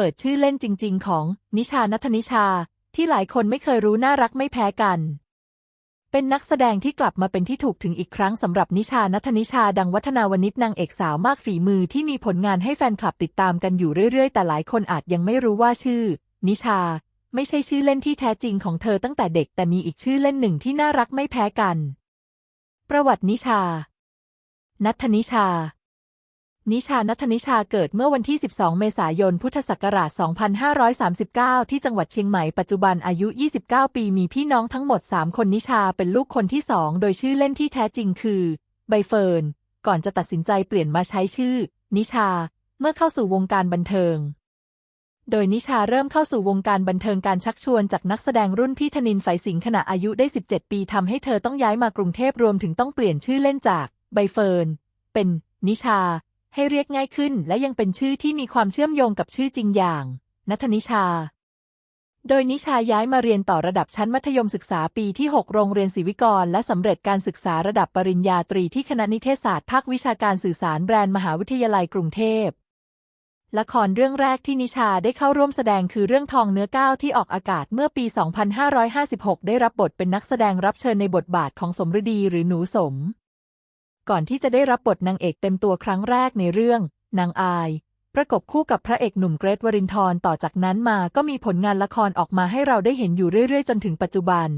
ปิดชื่อเล่นจริง ๆ ของนิชานัทนิชา ที่หลายคนไม่เคยรู้น่ารักไม่แพ้กัน เป็นนักแสดงที่กลับมาเป็นที่ถูกถึงอีกครั้งสำหรับนิชานัทนิชาดังวัฒนาวนิชนางเอกสาวมากฝีมือที่มีผลงานให้แฟนคลับติดตามกันอยู่เรื่อยๆ แต่หลายคนอาจยังไม่รู้ว่าชื่อ นิชา ไม่ใช่ชื่อเล่นที่แท้จริงของเธอตั้งแต่เด็กแต่มีอีกชื่อเล่นหนึ่งที่น่ารักไม่แพ้กัน ประวัตินิชานัทนิชา นิชานัทนิชาเกิดเมื่อวันที่ 12 เมษายน พุทธศักราช 2539 ที่จังหวัดเชียงใหม่ ปัจจุบันอายุ 29 ปี มีพี่น้องทั้งหมด 3 คนนิชาเป็นลูกคนที่สอง โดยชื่อเล่นที่แท้จริงคือ ใบเฟิร์น ก่อนจะตัดสินใจเปลี่ยนมาใช้ชื่อ นิชา เมื่อเข้าสู่วงการบันเทิง โดยนิชาเริ่มเข้าสู่วงการบันเทิงการชักชวนจากนักแสดงรุ่นพี่ธนินไฝสิงขณะอายุได้ 17 ปีทำให้เธอต้องย้ายมากรุงเทพรวมถึงต้องเปลี่ยนชื่อเล่นจาก ใบเฟิร์น เป็น นิชา ให้เรียกง่ายขึ้นและยังเป็นชื่อที่มีความเชื่อมโยงกับชื่อจริงอย่างนัทนิชา โดยนิชาย้ายมาเรียนต่อระดับชั้นมัธยมศึกษาปีที่ 6 โรงเรียนศรีวิกร และสำเร็จการศึกษาระดับปริญญาตรีที่คณะนิเทศศาสตร์ภาควิชาการสื่อสารแบรนด์มหาวิทยาลัยกรุงเทพละครเรื่องแรกที่นิชาได้เข้าร่วมแสดงคือเรื่องทองเนื้อก้าวที่ออกอากาศเมื่อปี 2556 ได้รับบทเป็นนักแสดงรับเชิญในบทบาทของสมฤดีหรือหนูสม ก่อนที่จะได้รับบทนางเอกเต็มตัวครั้งแรกในเรื่อง นางอาย ประกบคู่กับพระเอกหนุ่มเกรทวรินทร์ต่อจากนั้นมาก็มีผลงานละครออกมาให้เราได้เห็นอยู่เรื่อยๆ จนถึงปัจจุบัน